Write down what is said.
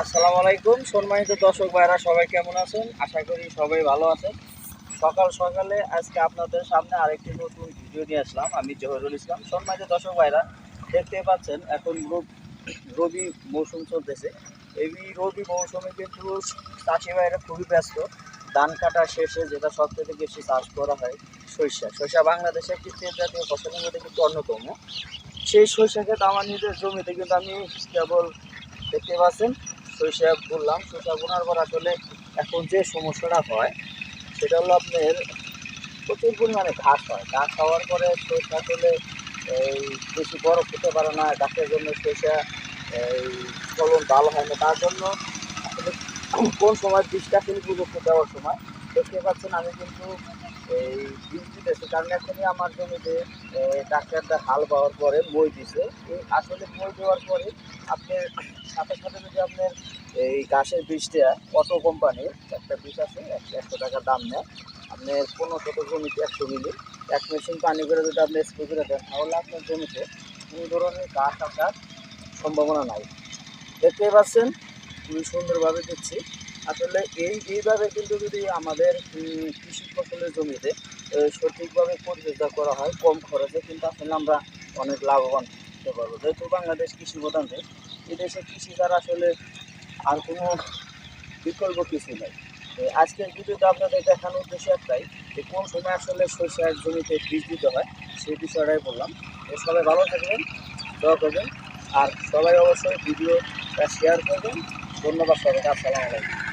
আসসালামু আলাইকুম, সম্মানিত দর্শক ভাইরা, সবাই কেমন আছেন? আশা করি সবাই ভালো আছেন। সকাল সকালে আজকে আপনাদের সামনে আরেকটি নতুন ভিডিও নিয়ে আসলাম, আমি জহিরুল ইসলাম। সম্মানিত দর্শক ভাইরা, দেখতে পাচ্ছেন, এখন রব- রবি মৌসুম চলতেছে। এই রবি মৌসুমে কিন্তু চাষি ভাইরা খুবই ব্যস্ত। ধান কাটা শেষে যেটা সবথেকে বেশি চাষ করা হয়, সরিষা। সরিষা বাংলাদেশের একটি তেল জাতীয় ফসলের মধ্যে কিন্তু অন্যতম। সেই সরিষাকে আমার নিজের জমিতে কিন্তু আমি কেবল দেখতে পাচ্ছেন সরিষা বললাম সরিষা বোনার পর আসলে এখন যে সমস্যাটা হয়, সেটা হলো আপনার প্রচুর পরিমাণে ঘাস হয়। ঘাস হওয়ার পরে সরিষা আসলে এই বেশি বরফ হতে পারে না ঘাসের জন্য সরিষা এই ফলন ভালো হয় না। তার জন্য আসলে কোন সময় বীজটা কিন্তু উপযুক্ত দেওয়ার সময় দেখতে পাচ্ছেন, আমি কিন্তু এই বীজ দিতেছি। কারণ এখনই আমার জমিতে ডাক্তারটা হাল পাওয়ার পরে মই দিছে। আসলে মই দেওয়ার পরে আপনার সাথে সাথে যদি আপনার এই ঘাসের বীজটা, অটো কোম্পানির একটা বীজ আছে, একশো টাকা দাম নেয়। আপনার পনেরো শত জমিতে একশো মিলি। এক মেশিন পানি করে যদি আপনি স্প্রে করে দেন, তাহলে আপনার জমিতে কোনো ধরনের ঘাস আসার সম্ভাবনা নাই। দেখতেই পাচ্ছেন খুবই সুন্দরভাবে দিচ্ছি। আসলে এই এইভাবে কিন্তু যদি আমাদের কৃষি ফসলের জমিতে সঠিকভাবে পরিচর্যা করা হয় কম খরচে, কিন্তু আসলে আমরা অনেক লাভবান হতে পারব। যেহেতু বাংলাদেশ কৃষি প্রধান দেশ, এই কৃষি ছাড়া আসলে আর কোনো বিকল্প কিছু নেই। আজকের ভিডিওতে আপনাদের দেখানোর উদ্দেশ্য একটাই যে, কোন সময় আসলে সরষের জমিতে বীজ দিতে হয়, সেই বিষয়টাই বললাম। সবাই ভালো থাকবেন, দোয়া করবেন, আর সবাই অবশ্যই ভিডিওটা শেয়ার করবেন। ধন্যবাদ সবাইকে, আসসালামু আলাইকুম।